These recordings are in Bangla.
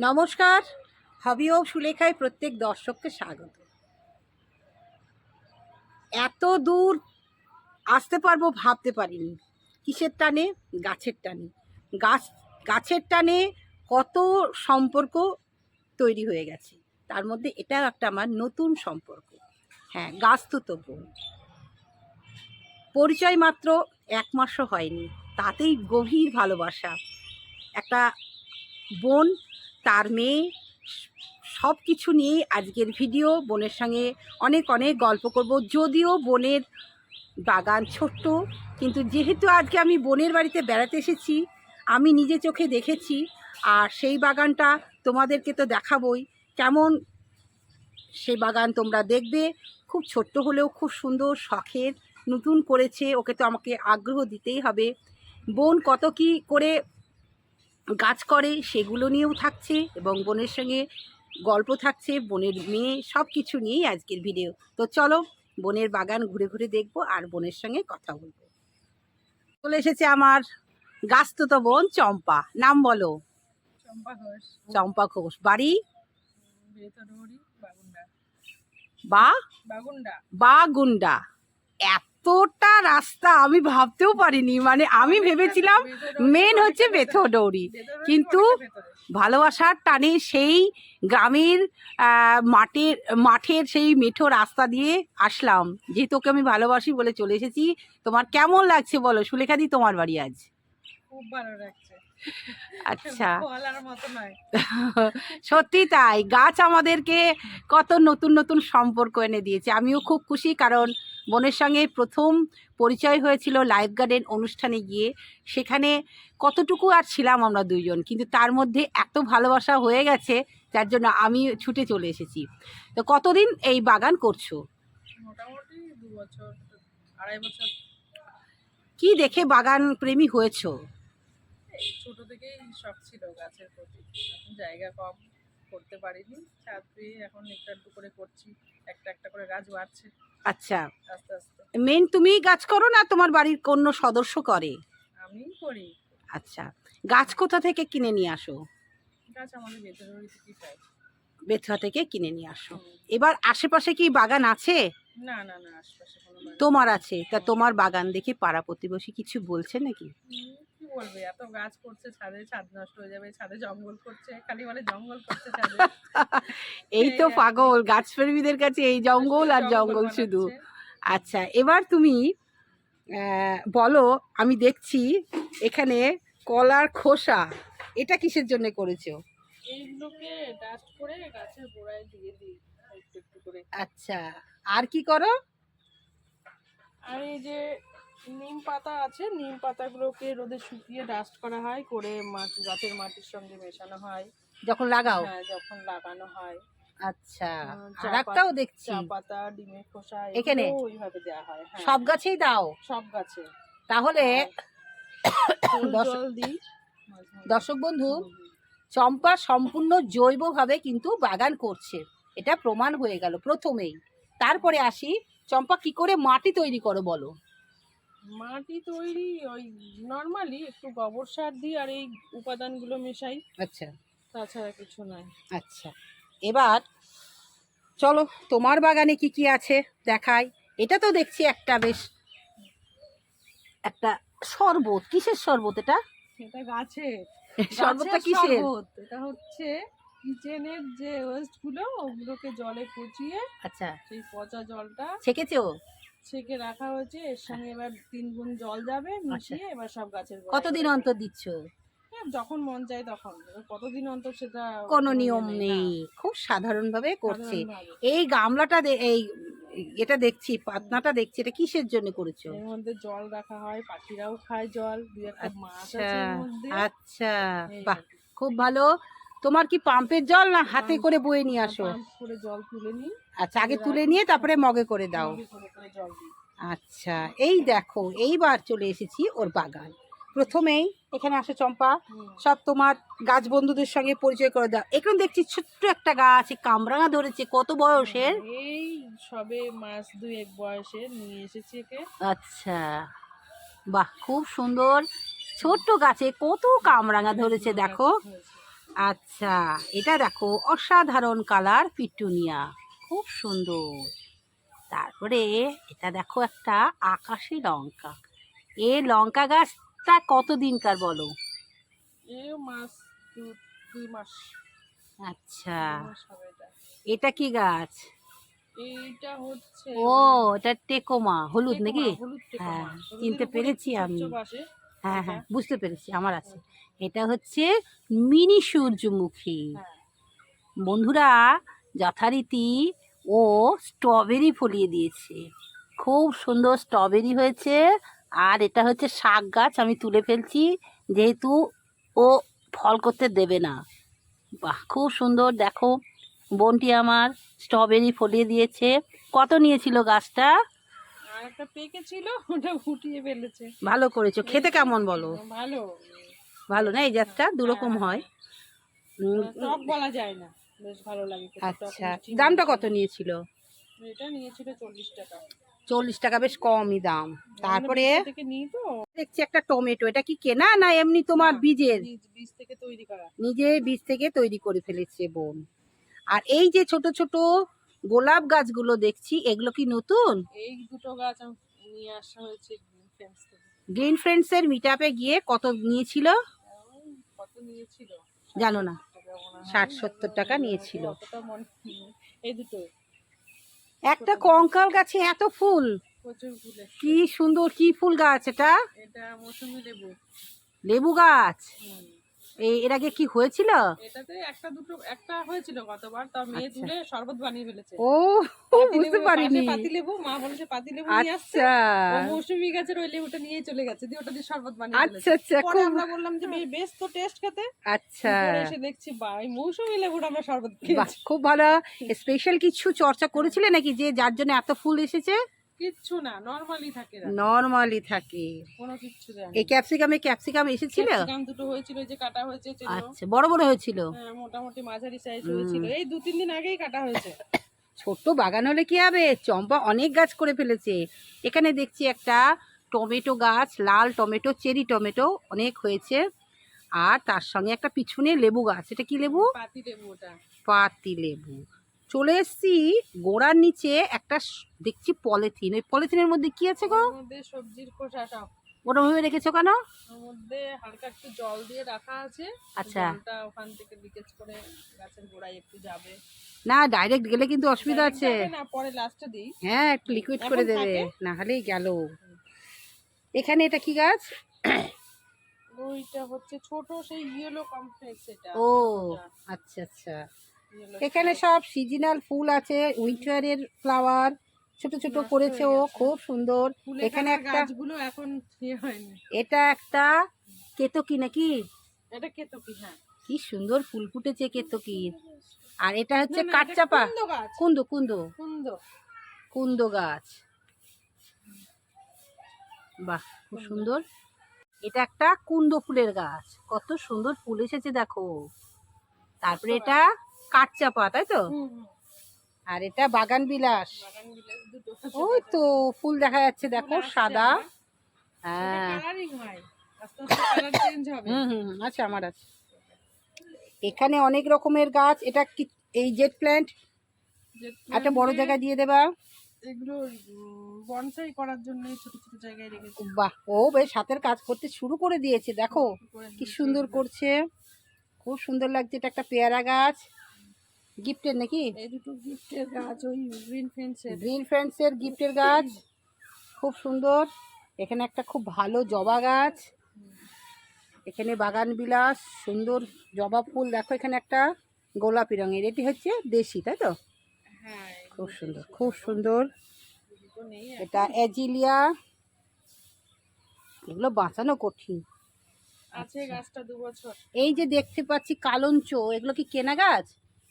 নমস্কার, হবি ও সুলেখায় প্রত্যেক দর্শককে স্বাগত। এত দূর আসতে পারব ভাবতে পারিনি। কিসের টানে? গাছের টানে। গাছ, গাছের টানে কত সম্পর্ক তৈরি হয়ে গেছে। তার মধ্যে এটাও একটা আমার নতুন সম্পর্ক। হ্যাঁ গাছ তো তো বোন পরিচয় মাত্র এক মাসও হয়নি। তাতেই গভীর ভালোবাসা। একটা বোন তার মেয়ে সব কিছু নিয়েই আজকের ভিডিও। বোনের সঙ্গে অনেক অনেক গল্প করব। যদিও বোনের বাগান ছোট্ট, কিন্তু যেহেতু আজকে আমি বোনের বাড়িতে বেড়াতে এসেছি, আমি নিজে চোখে দেখেছি, আর সেই বাগানটা তোমাদেরকে তো দেখাবই। কেমন সেই বাগান তোমরা দেখবে? খুব ছোট্ট হলেও খুব সুন্দর, শখের, নতুন করেছে, ওকে তো আমাকে আগ্রহ দিতেই হবে। বোন কত কি করে গাছ করে সেগুলো নিয়েও থাকছে এবং বোনের সঙ্গে গল্প থাকছে বোনের মেয়ে সব কিছু নিয়েই আজকের ভিডিও তো চলো বোনের বাগান ঘুরে ঘুরে দেখব আর বোনের সঙ্গে কথা বলব। চলে এসেছে আমার গাছতো বোন চম্পা। নাম বলো। চম্পা ঘোষ। বাড়ি? বা? বাগুন্ডা। বাগুন্ডা। এতটা রাস্তা আমি ভাবতেও পারিনি। মানে আমি ভেবেছিলাম মেন হচ্ছে বেথডৌরি কিন্তু ভালোবাসার টানে সেই গ্রামের মাঠের মাঠের সেই মেঠো রাস্তা দিয়ে আসলাম। যেহেতু ওকে আমি ভালোবাসি বলে চলে এসেছি। তোমার কেমন লাগছে বলো? সুলেখাদি তোমার বাড়ি আজ? খুব ভালো লাগছে। আচ্ছা। সত্যি তাই। গাছ আমাদেরকে কত নতুন নতুন সম্পর্ক এনে দিয়েছে। আমিও খুব খুশি কারণ বোনের সঙ্গে প্রথম পরিচয় হয়েছিল লাইফ গার্ডেন অনুষ্ঠানে গিয়ে। সেখানে কতটুকু আর ছিলাম আমরা দুইজন কিন্তু তার মধ্যে এত ভালোবাসা হয়ে গেছে যার জন্য আমি ছুটে চলে এসেছি। তো কতদিন এই বাগান করছ? মোটামুটি দু বছর আড়াই বছর। কি দেখে বাগান প্রেমী হয়েছো? ছোট থেকেই শখ ছিল গাছের প্রতি জায়গা কম। করতে পারিনি। ছাদ এখন একটু একটু করে করছি একটা একটা করে গাছ বাড়ছে আচ্ছা। আস্তে আস্তে। মেন তুমি গাছ করো না তোমার বাড়ির কোনো সদস্য করে? আমি করি। আচ্ছা। গাছ কোথা থেকে কিনে নিয়ে আসো? গাছ আমাদের বেতনৌরি থেকেই পাই। বেথুয়া থেকে কিনে নিয়ে আসো। এবার আশেপাশে কি বাগান আছে? না না না আশপাশে কোনো বাড়ি তোমার আছে। তা তোমার বাগান দেখে পাড়া প্রতিবেশী কিছু বলছে নাকি? হুম, কি বলবে এত গাছ করছে ছাদে ছাদ নষ্ট হয়ে যাবে ছাদে জঙ্গল করছে খালি বলে জঙ্গল করছে ছাদে। এই তো। পাগল গাছপ্রেমীদের কাছে এই জঙ্গল আর জঙ্গল শুধু। আচ্ছা এবার তুমি বলো আমি দেখছি এখানে কলার খোসা এটা কিসের জন্য করেছ? এইগুলোকে ডাস্ট করে গাছের গোড়ায় দিয়ে দিই একটু একটু করে। আচ্ছা আর কি করো? আর এই যে নিম পাতা আছে নিম পাতাগুলোকে রোদে শুকিয়ে ডাস্ট করা হয় করে মাটি গাছের মাটির সঙ্গে মেশানো হয়। যখন লাগাও? হ্যাঁ যখন লাগানো হয়। আচ্ছা হুম, একটাও দেখছি। চা পাতা ডিমের খোসা এখানে? ওইভাবে দেওয়া হয় হ্যাঁ। সব গাছেই দাও? সব গাছে। তাহলে মাঝে। দর্শক বন্ধু। চম্পা সম্পূর্ণ জৈবভাবে কিন্তু বাগান করছে। এটা প্রমাণ হয়ে গেল প্রথমেই। তারপরে আসি চম্পা কি করে মাটি তৈরি করো বলো? মাটি তৈরি ওই নর্মালি একটু গোবর সার দিই আর এই উপাদানগুলো মেশাই। আচ্ছা। তাছাড়া কিছু নয় আচ্ছা। এবার চলো তোমার বাগানে কি কি আছে দেখাই? এটা তো দেখছি একটা বেশ একটা শরবত। কিসের শরবত এটা? এটা গাছে। শরবতটা কিসের? এটা হচ্ছে কিচেনের যে ওয়েস্টগুলো ওগুলোকে জলে পচিয়ে আচ্ছা। সেই পচা জলটা ছেকেছো ছেঁকে রাখা হয়েছে এর সঙ্গে এবার তিন গুণ জল যাবে মিশিয়ে এবার সব গাছের গোড়ায় কতদিন দেবে। অন্তর দিচ্ছ? হ্যাঁ, যখন মন চায় তখন। এবার কতদিন অন্তর সেটা কোনো নিয়ম নেই খুব সাধারণভাবে করছে। সাধারণভাবে। এই গামলাটা দে- এই এটা দেখছি পাতনাটা দেখছি এটা কিসের জন্য করেছ? এর মধ্যে জল রাখা হয় পাখিরাও খায় জল। দুই একটা মাছ আচ্ছা আছে এর মধ্যে। আচ্ছা। এই বাহ আর কি। খুব ভালো। তোমার কি পাম্পের জল না হাতে করে বয়ে নিয়ে আসো? করে জল তুলে নিই। আচ্ছা আগে তুলে নিয়ে তারপরে মগে করে দাও। আচ্ছা এই দেখো এইবার চলে এসেছি ওর বাগান। প্রথমেই এখানে আসো চম্পা। সব তোমার গাছ বন্ধুদের সঙ্গে পরিচয় করে দাও। এখন দেখছি ছোট্ট একটা গাছ কামরাঙা ধরেছে কত বয়সের? এই সবে মাস দুই এক বয়সে নিয়ে এসেছি একে। আচ্ছা বাহ খুব সুন্দর। ছোট্ট গাছে কত কামরাঙা ধরেছে দেখো। আচ্ছা এটা দেখো অসাধারণ কালার পিটুনিয়া। খুব সুন্দর। তারপরে এটা দেখো একটা আকাশি লঙ্কা। এ লঙ্কা গাছটা কতদিনকার বলো? এই মাস দুই মাস। আচ্ছা। এটা। কি গাছ? হচ্ছে ও এটা টেকোমা হলুদ নাকি। হ্যাঁ, চিনতে পেরেছি আমি। হ্যাঁ হ্যাঁ বুঝতে পেরেছি আমার আছে। এটা হচ্ছে মিনি সূর্যমুখী। হ্যাঁ। বন্ধুরা যথারীতি ও স্ট্রবেরি ফলিয়ে দিয়েছে। খুব সুন্দর স্ট্রবেরি হয়েছে। আর এটা হচ্ছে শাক গাছ আমি তুলে ফেলছি। যেহেতু ও ফল করতে দেবে না। বাহ খুব সুন্দর। দেখো বোনটি আমার স্ট্রবেরি ফলিয়ে দিয়েছে। কত নিয়েছিল গাছটা? আর একটা পেকে ছিল ওটা ফুটিয়ে ফেলেছে। ভালো করেছ। খেতে কেমন বলো? ভালো। ভালো না এই জাতটা দুরকম হ্যাঁ, হয়। টক বলা যায় না বেশ ভালো লাগে আচ্ছা দামটা কত নিয়েছিল? এটা নিয়েছিল চল্লিশ টাকা। চল্লিশ টাকা বেশ কমই দাম। তারপরে দেখছি একটা টমেটো এটা কি কেনা না এমনি তোমার বীজের? বীজ বীজ থেকে তৈরি করা। নিজে বীজ থেকে তৈরি করে ফেলেছে বোন। আর এই যে ছোট ছোট গোলাপ গাছগুলো দেখছি এগুলো কি নতুন? এই দুটো গাছ নিয়ে আসা হয়েছে গ্রিন ফ্রেন্ডস এর মিটআপে গিয়ে কত নিয়েছিল? জানো না ষাট সত্তর টাকা নিয়েছিল। এই দুটো। একটা কঙ্কাল গাছে এত ফুল। কি সুন্দর কি ফুল গাছ এটা? লেবু। গাছ? এর আগে কি হয়েছিল? এটাতে একটা দুটো একটা হয়েছিল গতবার তা মেয়ে আচ্ছা। তুলে শরবত বানিয়ে ফেলেছে। ও বুঝতে পারিনি। পাতি লেবু মা বলেছে পাতি লেবু নিয়ে আসছে। আচ্ছা। ও মৌসুমি গাছের ওই লেবুটা নিয়ে চলে গেছে দিয়ে ওটা দিয়ে শরবত বানিয়ে আচ্ছা আচ্ছা পরে আমরা বললাম যে বেশ- বেশ তো টেস্ট খেতে। আচ্ছা। এসে দেখছি এই মৌসুমি লেবুটা আমরা শরবত খেয়েছি। খুব ভালো। স্পেশাল কিছু চর্চা করেছিলে নাকি যে যার জন্য এত ফুল এসেছে? কিচ্ছু না নরমালি থাকে না থাকে। কোনো কিচ্ছু দেয় এই ক্যাপসিকামে ক্যাপসিকাম এসেছিল? ক্যাপসিকাম দুটো হয়েছিল যে কাটা হয়েছে আচ্ছা বড় বড় হয়েছিল? হ্যাঁ, মোটামুটি মাঝারি সাইজ হয়েছিল। এই দু তিন দিন আগেই কাটা হয়েছে। ছোট্ট বাগান হলে কি হবে? চম্পা অনেক গাছ করে ফেলেছে। এখানে দেখছি একটা টমেটো গাছ লাল টমেটো চেরি টমেটো অনেক হয়েছে। আর তার সঙ্গে একটা পিছনে লেবু গাছ। এটা কি লেবু? পাতি লেবু ওটা। পাতি লেবু। চলে এসছি গোড়ার নিচে একটা দেখছি পলিথিন। ওই পলিথিনের মধ্যে কি আছে গো? সবজির খোসা সব। ওটা ভেবে রেখেছো কেন? ওর মধ্যে হালকা একটু জল দিয়ে রাখা আছে। আচ্ছা। ওখান থেকে লিকেজ করে গাছের গোড়ায় একটু যাবে। না ডাইরেক্ট গেলে কিন্তু অসুবিধা আছে। না পরে লাস্টে দিই। হ্যাঁ একটু লিকুইড করে দেবে না হলেই গেল। এখানে এটা কি গাছ? ওইটা হচ্ছে ছোট সেই ইয়েলো কমপ্লেক্স এটা। ও আচ্ছা আচ্ছা। এখানে সব সিজনাল ফুল আছে উইন্টারের ফ্লাওয়ার ছোট ছোট করেছে ও খুব সুন্দর। এখানে একটা এখন ইয়ে এটা একটা কেতকি নাকি? এটা কেতকি হ্যাঁ। কি সুন্দর ফুল ফুটেছে কেতকির আর এটা হচ্ছে কাঠচাপা। কুন্দ গাছ। কুন্দ কুন্দ। কুন্দ। কুন্দ গাছ। বাহ খুব সুন্দর। এটা একটা কুন্দ ফুলের গাছ। কত সুন্দর ফুল এসেছে দেখো। তারপরে এটা কাঠচাপা তাই তো। আর এটা বাগান বিলাস। ওই তো ফুল দেখা যাচ্ছে দেখো সাদা। হ্যাঁ। আছে আমার আছে। এখানে অনেক রকমের গাছ। এটা কি এই জেট প্ল্যান্ট? একটা বড় জায়গায় দিয়ে দেবা। এগুলো বনসাই করার জন্য ছোট ছোট জায়গায় রেখেছি। বাহ! ও বেশ হাতের কাজ করতে শুরু করে দিয়েছে দেখো। কি সুন্দর করছে। খুব সুন্দর লাগছে এটা একটা পেয়ারা গাছ। গিফটের নাকি? এই দুটো গিফটের গাছ ওই গ্রিন ফেন্সের গ্রিন ফ্রেন্ডসের গিফটের গাছ। খুব সুন্দর। এখানে একটা খুব ভালো জবা গাছ। এখানে বাগান বিলাস সুন্দর জবা ফুল। দেখো এখানে একটা গোলাপি রঙের। এটি হচ্ছে দেশি তাই তো? হ্যাঁ খুব সুন্দর খুব সুন্দর। এটা অ্যাজিলিয়া এগুলো বাঁচানো কঠিন। আছে গাছটা দু বছর। এই যে দেখতে পাচ্ছি কালঞ্চ এগুলো কি কেনা গাছ?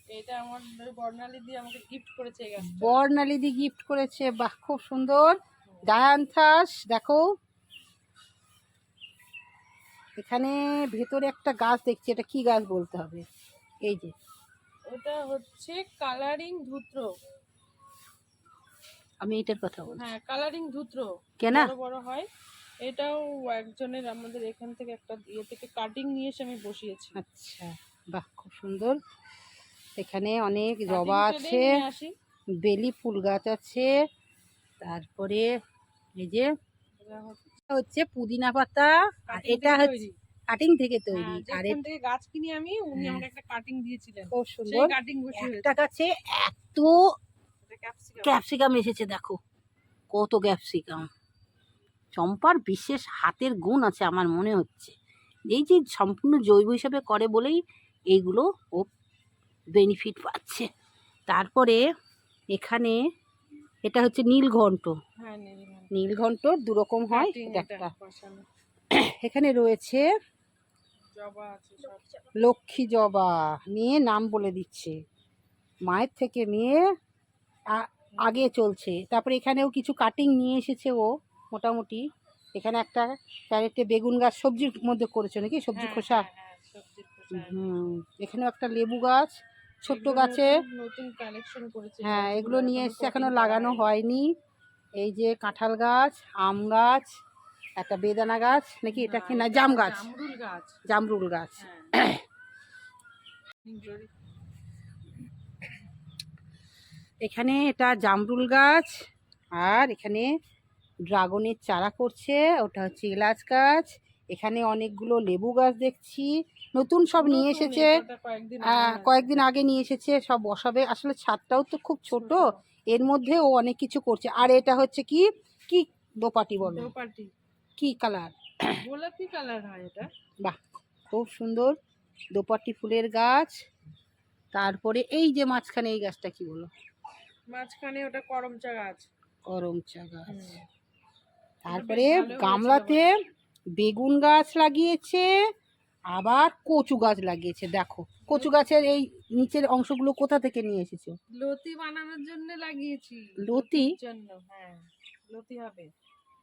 এটা আমার ওই বর্ণালী আমাকে গিফট করেছে এই গাছটা। বর্ণালিদি গিফট করেছে বাহ খুব সুন্দর। ডায়ান্থাস দেখো। এখানে ভেতরে একটা গাছ দেখছি এটা কি গাছ বলতে হবে? এই যে। ওটা হচ্ছে কালারিং ধুত্র। আমি এটার কথা বলছি। হ্যাঁ কালারিং ধুত্র। কেনা? বড় হয়। এটাও একজনের আমাদের এখান থেকে একটা ইয়ে থেকে কাটিং নিয়ে এসে আমি বসিয়েছি। আচ্ছা বাহ খুব সুন্দর। এখানে অনেক জবা আছে। বেলি ফুল গাছ আছে তারপরে এই যে হচ্ছে পুদিনা পাতা আর এটা হচ্ছে কাটিং থেকে তৈরি। হ্যাঁ, আর থেকে গাছ কিনি আমি উনি হ্যাঁ। আমাকে একটা কাটিং দিয়েছিলেন। খুব সুন্দর। কাটিং বসে একটা গাছে এত ক্যাপসিকাম ক্যাপসিকাম এসেছে দেখো। কত ক্যাপসিকাম চম্পার বিশেষ হাতের গুণ আছে আমার মনে হচ্ছে। এই যে সম্পূর্ণ জৈব হিসাবে করে বলেই এইগুলো ও বেনিফিট পাচ্ছে। তারপরে এখানে এটা হচ্ছে নীলঘণ্ট হ্যাঁ নীলঘণ্ট। দুরকম হয় একটা। এখানে রয়েছে লক্ষ্মী জবা মেয়ে নাম বলে দিচ্ছে। মায়ের থেকে মেয়ে আগে চলছে। তারপরে এখানেও কিছু কাটিং নিয়ে এসেছে ও মোটামুটি। এখানে একটা ক্যারেটে বেগুন গাছ সবজির মধ্যে করেছে নাকি? সবজি হ্যাঁ, খোসা? হ্যাঁ, খোসা। হুম এখানেও একটা লেবু গাছ। ছোট্ট গাছে। নতুন- নতুন কালেকশন করেছে হ্যাঁ এগুলো নিয়ে এসছে এখনও লাগানো হয়নি। এই যে কাঁঠাল গাছ আম গাছ একটা বেদানা গাছ নাকি এটা কি না জাম গাছ? জামরুল গাছ। জামরুল গাছ। হ্যাঁ। এখানে এটা জামরুল গাছ আর এখানে ড্রাগনের চারা করছে ওটা হচ্ছে এলাচ গাছ এখানে অনেকগুলো লেবু গাছ দেখছি নতুন সব নিয়ে এসেছে কয়েকদিন আগে নিয়ে এসেছে। সব বসাবে। আসলে ছাদটাও তো খুব ছোট। এর মধ্যে ও অনেক কিছু করছে। আর এটা হচ্ছে কি? কি দোপাটি বলো? দোপাটি। কি কালার? গোলাপি কালার হয় এটা। বাহ খুব সুন্দর। দোপাটি ফুলের গাছ। তারপরে এই যে মাঝখানে এই গাছটা কি বলো? মাঝখানে ওটা করমচা গাছ। করম চা গাছ তারপরে গামলাতে বেগুন গাছ লাগিয়েছে। আবার কচু গাছ লাগিয়েছে দেখো। কচু গাছের এই নিচের অংশগুলো কোথা থেকে নিয়ে এসেছ? লতি বানানোর জন্য লাগিয়েছি। লতি? জন্য হ্যাঁ লতি হবে।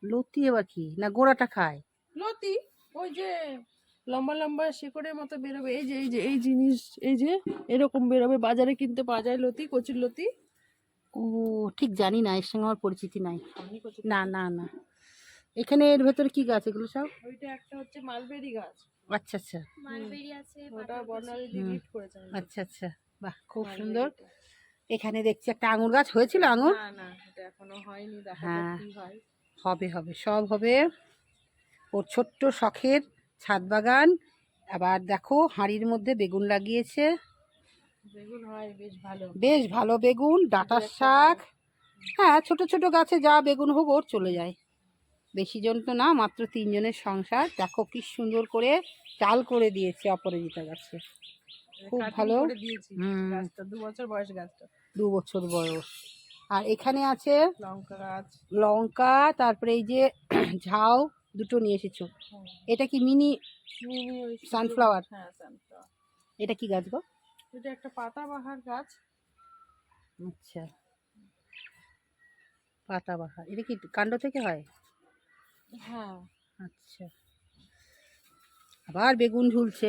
লতি এবার কি? না গোড়াটা খায়? লতি ওই যে লম্বা লম্বা শিকড়ের মতো বেরোবে। এই যে এই যে এই জিনিস এই যে এরকম বেরোবে। বাজারে কিনতে পাওয়া যায় লতি কচুর লতি। ও ঠিক জানি না এর সঙ্গে আমার পরিচিতি নাই। না না না। এখানে এর ভেতরে কি গাছ? এগুলো সব? ওইটা একটা হচ্ছে মালবেরি গাছ। আচ্ছা আচ্ছা। আচ্ছা আচ্ছা। বাহ খুব সুন্দর। এখানে দেখছি একটা আঙুর গাছ হয়েছিল আঙুর? না না এটা এখনও হয়নি দেখা। যাক কি হয়। হবে হবে সব হবে। ওর ছোট্ট শখের ছাদ বাগান। আবার দেখো হাঁড়ির মধ্যে বেগুন লাগিয়েছে। বেশ ভালো। বেগুন ডাঁটার শাক। হ্যাঁ ছোট ছোট গাছে যা বেগুন হোক ওর চলে যায়। বেশি জন তো না মাত্র তিনজনের সংসার। দেখো কি সুন্দর করে চাল করে দিয়েছে অপরাজিতা গাছে। খুব ভালো। দু বছর বয়স গাছটা। দু বছর বয়স। আর এখানে আছে লঙ্কা গাছ। লঙ্কা তারপরে এই যে ঝাউ দুটো নিয়ে এসেছ। এটা কি মিনি Sunflower? হ্যাঁ সানফ্লাওয়ার এটা কি গাছ গো? এটা একটা পাতাবাহার গাছ। আচ্ছা। পাতাবাহার। এটা কি কাণ্ড থেকে হয়? হ্যাঁ। আচ্ছা। আবার বেগুন ঝুলছে।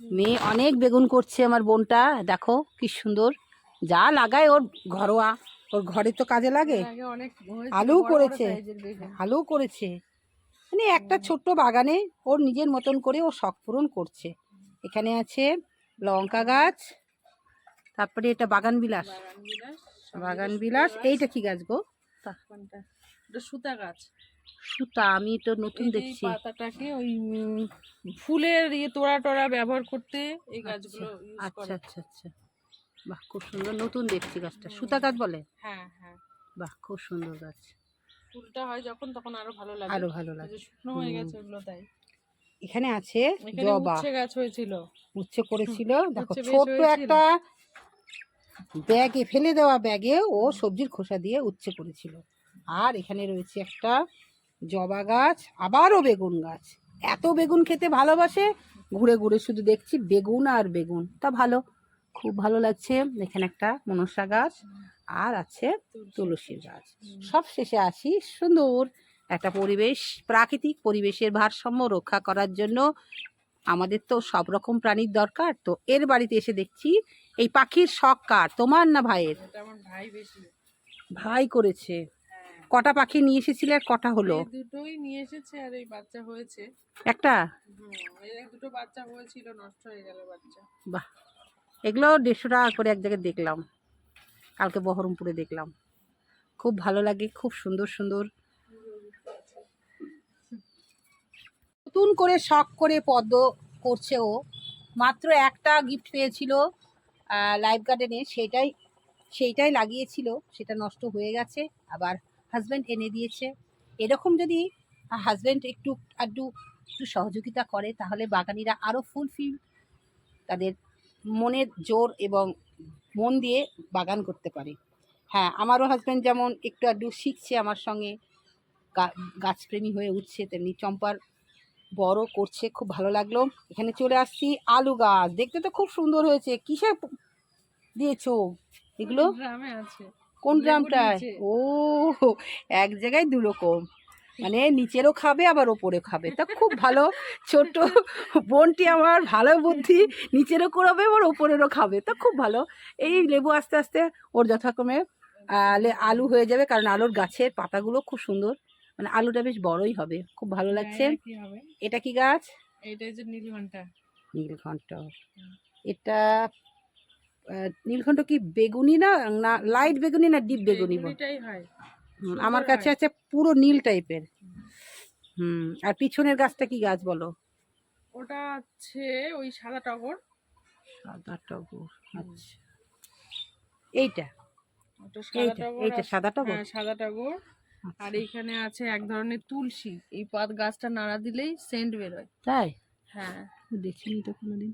মেয়ে অনেক বেগুন করছে আমার বোনটা দেখো কি সুন্দর। যা লাগায় ওর ঘরোয়া ওর ঘরে তো কাজে লাগে। আলু করেছে। ভালো করেছে। মানে একটা ছোট্ট বাগানে ওর নিজের মতন করে ও শখ পূরণ করছে। এখানে আছে লঙ্কা গাছ তারপরে এটা বাগান বিলাস। বাগান বিলাস। এইটা কি গাছ গো? সুতা গাছ। সুতা আমি তো নতুন দেখছি। পাতাটাকে ওই ফুলের ইয়ে তোড়া টোড়া ব্যবহার করতে এই আচ্ছা, গাছগুলো আচ্ছা আচ্ছা আচ্ছা। বাহ খুব সুন্দর নতুন দেখছি গাছটা। সুতা গাছ বলে? হ্যাঁ হ্যাঁ। বাহ খুব সুন্দর গাছ। ফুলটা হয় যখন তখন আরও ভালো লাগে। আরও ভালো লাগে। শুকনো হয়ে গেছে ওগুলো তাই। এখানে আছে জবা। উচ্ছে গাছ হয়েছিল। উচ্ছে করেছিল। দেখো হয়েছিল। একটা ব্যাগে ফেলে দেওয়া ব্যাগে ও সবজির খোসা দিয়ে উচ্ছে করেছিল। আর এখানে রয়েছে একটা জবা গাছ আবারও বেগুন গাছ। এত বেগুন খেতে ভালোবাসে? ঘুরে ঘুরে শুধু দেখছি বেগুন আর বেগুন। তা ভালো খুব ভালো লাগছে। এখানে একটা মনসা গাছ আর আছে তুলসীর গাছ। সব শেষে আসি সুন্দর একটা পরিবেশ প্রাকৃতিক পরিবেশের ভারসাম্য রক্ষা করার জন্য। আমাদের তো সব রকম প্রাণীর দরকার তো এর বাড়িতে এসে দেখছি এই পাখির শখ কার? তোমার না ভাইয়ের? ভাই করেছে। কটা পাখি নিয়ে এসেছিলে আর কটা হলো? দুটোই নিয়ে এসেছে আর এই বাচ্চা হয়েছে। একটা? দুটো বাচ্চা হয়েছিল নষ্ট হয়ে গেল বাচ্চা। বাহ। এগুলো দেড়শো টাকা করে এক জায়গায় দেখলাম। কালকে বহরমপুরে দেখলাম। খুব ভালো লাগে খুব সুন্দর সুন্দর। নতুন করে শখ করে পদ্ম করছে ও। মাত্র একটা গিফট পেয়েছিল লাইফ গার্ডেনে সেটাই সেইটাই লাগিয়েছিল। সেটা নষ্ট হয়ে গেছে। আবার হাজব্যান্ড এনে দিয়েছে। এরকম যদি হাজব্যান্ড একটু আধটু একটু সহযোগিতা করে, তাহলে বাগানিরা আরও ফুলফিল তাদের মনের জোর এবং মন দিয়ে বাগান করতে পারে। হ্যাঁ আমারও হাজব্যান্ড যেমন একটু আধটু শিখছে আমার সঙ্গে। গাছপ্রেমী হয়ে উঠছে, তেমনি চম্পার বড় করছে, খুব ভালো লাগল। এখানে চলে আসছি, আলু গাছ। দেখতে তো খুব সুন্দর হয়েছে। কিসে দিয়েছ? এগুলো? গ্রামে আছে। কোন গ্রামটায়। ও এক জায়গায় দু রকম। মানে নিচেরও খাবে আবার ওপরে খাবে। তা খুব ভালো। ছোট বোনটি আমার ভালো বুদ্ধি। নিচেরও করাবে আবার ওপরেরও খাবে। তা খুব ভালো। এই লেবু আস্তে আস্তে ওর যথাক্রমে আলু হয়ে যাবে কারণ আলুর গাছের পাতাগুলো খুব সুন্দর। মানে আলুটা বেশ বড়ই হবে। খুব ভালো লাগছে। কি হবে। এটা কি গাছ? নীলঘন্টা নীলকণ্ঠ এটা নীলকণ্ঠ কি বেগুনি না? না লাইট বেগুনি না ডিপ বেগুনি হয়। আমার কাছে আছে পুরো নীল টাইপের। হুম আর পিছনের গাছটা কি গাছ বলো? ওটা আছে ওই সাদা টগর। সাদা টগর আচ্ছা। এইটা? এইটা সাদা টগর? হ্যাঁ সাদা টগর। আর আচ্ছা, এইখানে আছে এক ধরনের তুলসী। এই পাত গাছটা নাড়া দিলেই সেন্ট বেরোয়। তাই? হ্যাঁ। দেখিনি তো কোনোদিন।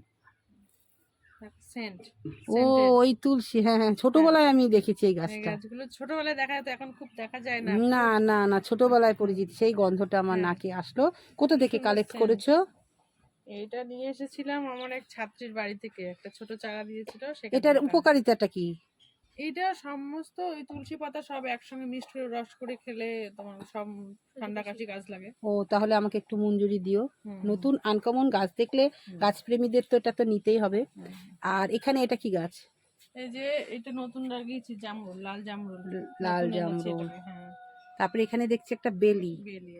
ও ওই তুলসী হ্যাঁ হ্যাঁ ছোটবেলায় আমি দেখেছি এই গাছটা। গাছগুলো ছোটবেলায় দেখা যেত এখন খুব দেখা যায় না। না না না ছোটবেলায় পরিচিত সেই গন্ধটা আমার হ্যাঁ। নাকে আসলো। কোথা থেকে কালেক্ট করেছ? এটা নিয়ে এসেছিলাম আমার এক ছাত্রীর বাড়ি থেকে একটা ছোট চারা দিয়েছিল এটার উপকারিতাটা কি? এইটা সমস্ত ওই তুলসী পাতা সব একসঙ্গে মিক্সড করে রস করে খেলে তোমার সব ঠান্ডা কাশি গাছ লাগে। ও তাহলে আমাকে একটু মঞ্জুরি দিও। নতুন আনকমন গাছ দেখলে গাছপ্রেমীদের তো এটা তো নিতেই হবে। আর এখানে এটা কি গাছ? এই যে এটা নতুন লাগিয়েছি জামরুল লাল জামরুল। লাল জামরুল। হ্যাঁ। তারপরে এখানে দেখছি একটা বেলি। বেলি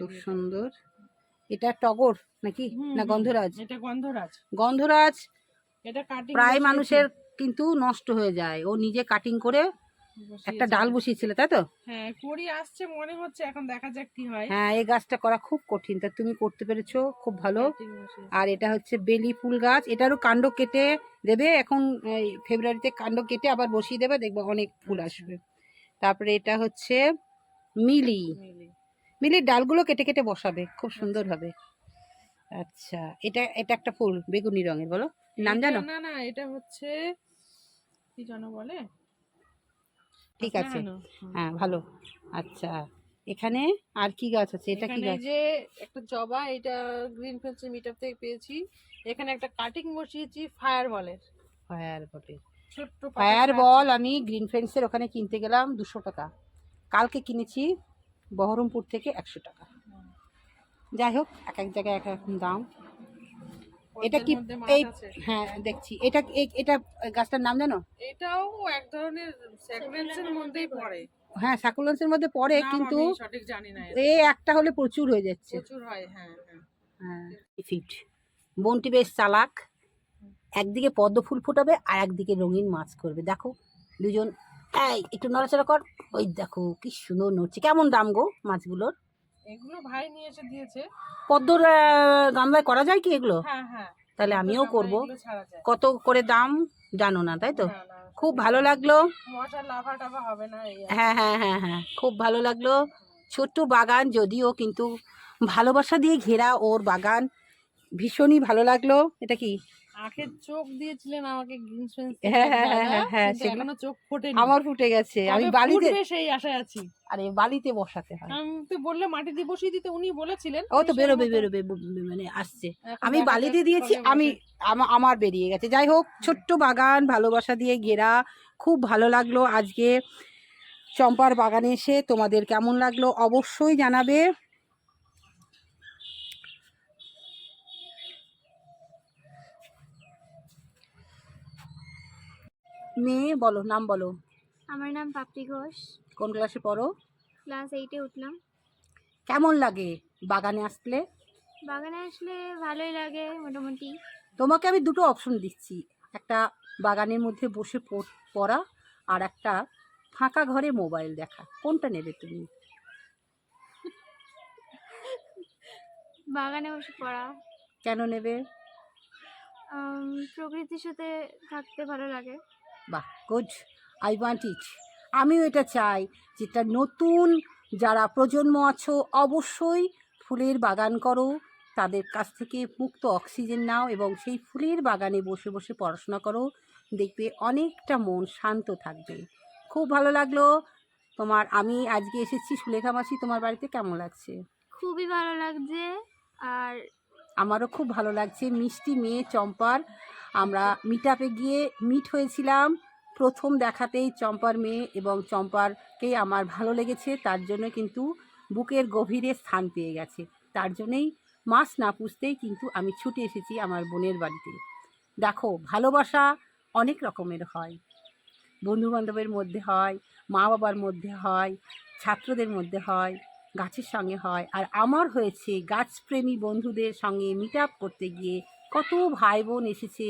খুব সুন্দর। এটা টগর নাকি? না গন্ধরাজ? এটা গন্ধরাজ। গন্ধরাজ এটা কাটিং প্রায় মানুষের কিন্তু নষ্ট হয়ে যায়। ও নিজে কাটিং করে একটা ডাল বসিয়েছিল তাই তো? হ্যাঁ করি আসছে মনে হচ্ছে এখন দেখা যাক কি হয়। হ্যাঁ এই গাছটা করা খুব কঠিন তা তুমি করতে পেরেছ খুব ভালো। আর এটা হচ্ছে বেলি ফুল গাছ এটারও কাণ্ড কেটে দেবে এখন ফেব্রুয়ারিতে কাণ্ড কেটে আবার বসিয়ে দেবে দেখবে অনেক ফুল আচ্ছা। আসবে। তারপরে এটা হচ্ছে মিলি। মিলি। মিলির ডালগুলো কেটে কেটে বসাবে খুব সুন্দর হবে। আচ্ছা এটা এটা একটা ফুল বেগুনি রঙের বলো। নাম জানো? না না এটা হচ্ছে কি জানো বলে? ঠিক আছে। হ্যাঁ ভালো। আচ্ছা এখানে আর কি গাছ আছে? এটা কি গাছ? যে একটা জবা এটা গ্রিন ফেন্সের মিটআপ থেকে পেয়েছি। এখানে একটা কাটিং বসিয়েছি ফায়ার বলের ফায়ার বটে ছোট্ট ফায়ার বল আমি গ্রিন ফ্রেন্ডসের ওখানে কিনতে গেলাম দুশো টাকা। কালকে কিনেছি বহরমপুর থেকে একশো টাকা। যাই হোক এক এক জায়গায় এক এক দাম। এটা কি এই হ্যাঁ দেখছি। এটা এটা গাছটার নাম জানো? এটাও এক ধরনের সেগমেন্টসের মধ্যেই পড়ে। হ্যাঁ সাকুলেন্সের মধ্যে পড়ে কিন্তু সঠিক জানি না। এ একটা হলে প্রচুর হয়ে যাচ্ছে। প্রচুর হয় হ্যাঁ হ্যাঁ। হ্যাঁ ফিট বনটি বেশ চালাক একদিকে পদ্ম ফুল ফোটাবে আর একদিকে রঙিন মাছ করবে। দেখো দুজন এই একটু নড়াচড়া কর। ওই দেখো কি সুন্দর নড়ছে। কেমন দাম গো মাছগুলোর? এগুলো ভাই নিয়ে এসে দিয়েছে। পদ্মর গামলায় করা যায় কি এগুলো? হ্যাঁ হ্যাঁ। তাহলে আমিও করব। কত করে দাম? জানো না তাই তো? খুব ভালো লাগল। হ্যাঁ হ্যাঁ হ্যাঁ হ্যাঁ খুব ভালো লাগল। ছোট্ট বাগান যদিও কিন্তু ভালোবাসা দিয়ে ঘেরা ওর বাগান ভীষণই ভালো লাগল। এটা কি? আখের চোখ দিয়েছিলেন আমাকে হ্যাঁ, হ্যাঁ, হ্যাঁ, হ্যাঁ, সেগুলো- চোখ ফোটেনি। আমার ফুটে গেছে। আমি বালিতে সেই আশায় আছি। আরে বালিতে বসাতে হয়। আমি তো বললে মাটি দিয়ে বসিয়ে দিতে উনি বলেছিলেন ও তো বেরোবে বেরোবে মানে আসছে। আমি বালিতে দিয়েছি আমি আমার বেরিয়ে গেছে। যাই হোক ছোট্ট বাগান ভালোবাসা দিয়ে ঘেরা। খুব ভালো লাগল আজকে চম্পার বাগানে এসে। তোমাদের কেমন লাগল অবশ্যই জানাবে। মেয়ে বলো নাম বলো। আমার নাম পাপড়ি ঘোষ। কোন ক্লাসে পড়ো? ক্লাস এইটে উঠলাম। কেমন লাগে বাগানে আসলে? বাগানে আসলে ভালোই লাগে মোটামুটি। তোমাকে আমি দুটো অপশন দিচ্ছি। একটা বাগানের মধ্যে বসে পড়- পড়া আর একটা ফাঁকা ঘরে মোবাইল দেখা। কোনটা নেবে তুমি? বাগানে বসে পড়া। কেন নেবে? প্রকৃতির সাথে থাকতে ভালো লাগে। বাহ গুড আই ওয়ান্ট ইট আমিও এটা চাই যেটা নতুন যারা প্রজন্ম আছো অবশ্যই ফুলের বাগান করো, তাদের কাছ থেকে মুক্ত অক্সিজেন নাও এবং সেই ফুলের বাগানে বসে বসে পড়াশোনা করো, দেখবে অনেকটা মন শান্ত থাকবে। খুব ভালো লাগল। তোমার, আমি আজকে এসেছি সুলেখা মাসি, তোমার বাড়িতে কেমন লাগছে? খুবই ভালো লাগছে। আর আমারও খুব ভালো লাগছে। মিষ্টি মেয়ে, চম্পার। আমরা মিট গিয়ে মিট হয়েছিলাম। প্রথম দেখাতেই চম্পার মেয়ে এবং চম্পারকেই আমার ভালো লেগেছে। তার জন্য কিন্তু বুকের গভীরে স্থান পেয়ে গেছে। তার জন্যই মাছ না পুষতেই কিন্তু আমি ছুটে এসেছি আমার বোনের বাড়িতে। দেখো, ভালোবাসা অনেক রকমের হয়। বন্ধুবান্ধবের মধ্যে হয় মা বাবার মধ্যে হয়, ছাত্রদের মধ্যে হয়। গাছের সঙ্গে হয়। আর আমার হয়েছে গাছপ্রেমী বন্ধুদের সঙ্গে মিট আপ করতে গিয়ে কত ভাই বোন এসেছে,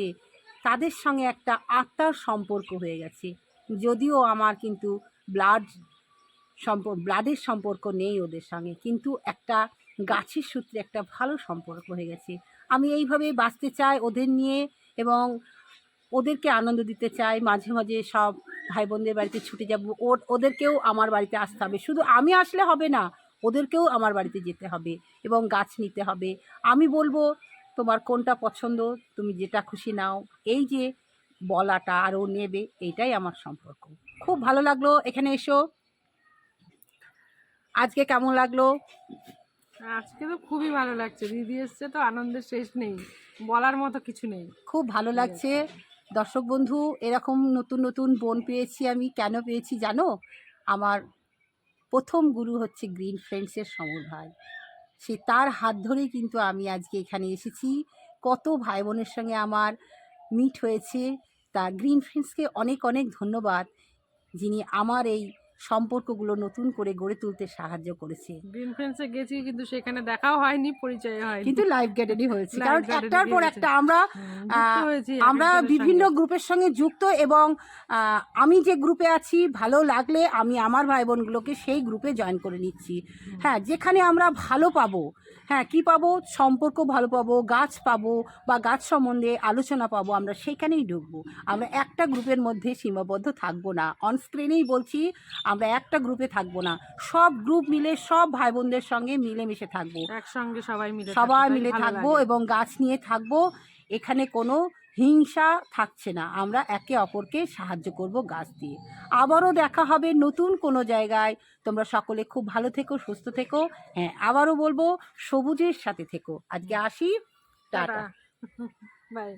তাদের সঙ্গে একটা আত্মার সম্পর্ক হয়ে গেছে। যদিও আমার কিন্তু ব্লাড সম্পর্ক ব্লাডের সম্পর্ক নেই ওদের সঙ্গে, কিন্তু একটা গাছের সূত্রে একটা ভালো সম্পর্ক হয়ে গেছে। আমি এইভাবে বাঁচতে চাই ওদের নিয়ে এবং ওদেরকে আনন্দ দিতে চাই। মাঝে মাঝে সব ভাই বোনদের বাড়িতে ছুটে যাব। ওদেরকেও আমার বাড়িতে আসতে হবে। শুধু আমি আসলে হবে না ওদেরকেও আমার বাড়িতে যেতে হবে এবং গাছ নিতে হবে। আমি বলব তোমার কোনটা পছন্দ? তুমি যেটা খুশি নাও। এই যে বলাটা আর ও নেবে এইটাই আমার সম্পর্ক। খুব ভালো লাগল এখানে এসো। আজকে কেমন লাগল? আজকে তো খুবই ভালো লাগছে। দিদি এসছে তো আনন্দের শেষ নেই। বলার মতো কিছু নেই। খুব ভালো লাগছে। দর্শক বন্ধু এরকম নতুন নতুন বোন পেয়েছি আমি। কেন পেয়েছি জানো? আমার প্রথম গুরু হচ্ছে গ্রিন ফ্রেন্ডসের সমর ভাই সে তার হাত ধরেই কিন্তু আমি আজকে এখানে এসেছি। কত ভাই বোনের সঙ্গে আমার মিট হয়েছে। তা গ্রিন ফ্রেন্ডসকে অনেক অনেক ধন্যবাদ। যিনি আমার এই সম্পর্কগুলো নতুন করে গড়ে তুলতে সাহায্য করেছে। গ্রিন ফ্রেন্ডসে গেছি কিন্তু সেখানে দেখাও হয়নি পরিচয় হয়নি। কিন্তু লাইফ গার্ডেনই হয়েছে। কারণ একটার পর একটা আমরা হয়েছি আমরা বিভিন্ন গ্রুপের সঙ্গে যুক্ত এবং আমি যে গ্রুপে আছি ভালো লাগলে আমি আমার ভাই বোনগুলোকে সেই গ্রুপে জয়েন করে নিচ্ছি। হ্যাঁ যেখানে আমরা ভালো পাবো। হ্যাঁ কি পাবো? সম্পর্ক ভালো পাবো গাছ পাবো বা গাছ সম্বন্ধে আলোচনা পাবো আমরা সেখানেই ঢুকবো। আমরা একটা গ্রুপের মধ্যে সীমাবদ্ধ থাকব না। অনস্ক্রিনেই বলছি আমরা একটা গ্রুপে থাকব না। সব গ্রুপ মিলে সব ভাই বোনদের সঙ্গে মিলেমিশে থাকব। একসঙ্গে সবাই মিলে সবাই মিলে থাকব এবং গাছ নিয়ে থাকব। এখানে কোনো হিংসা থাকছে না। আমরা একে অপরকে সাহায্য করব গাছ দিয়ে। আবারও দেখা হবে নতুন কোনো জায়গায়। তোমরা সকলে খুব ভালো থেকো সুস্থ থেকো। হ্যাঁ আবারও বলব সবুজের সাথে থেকো। আজকে আসি টাটা। টাটা। বাই।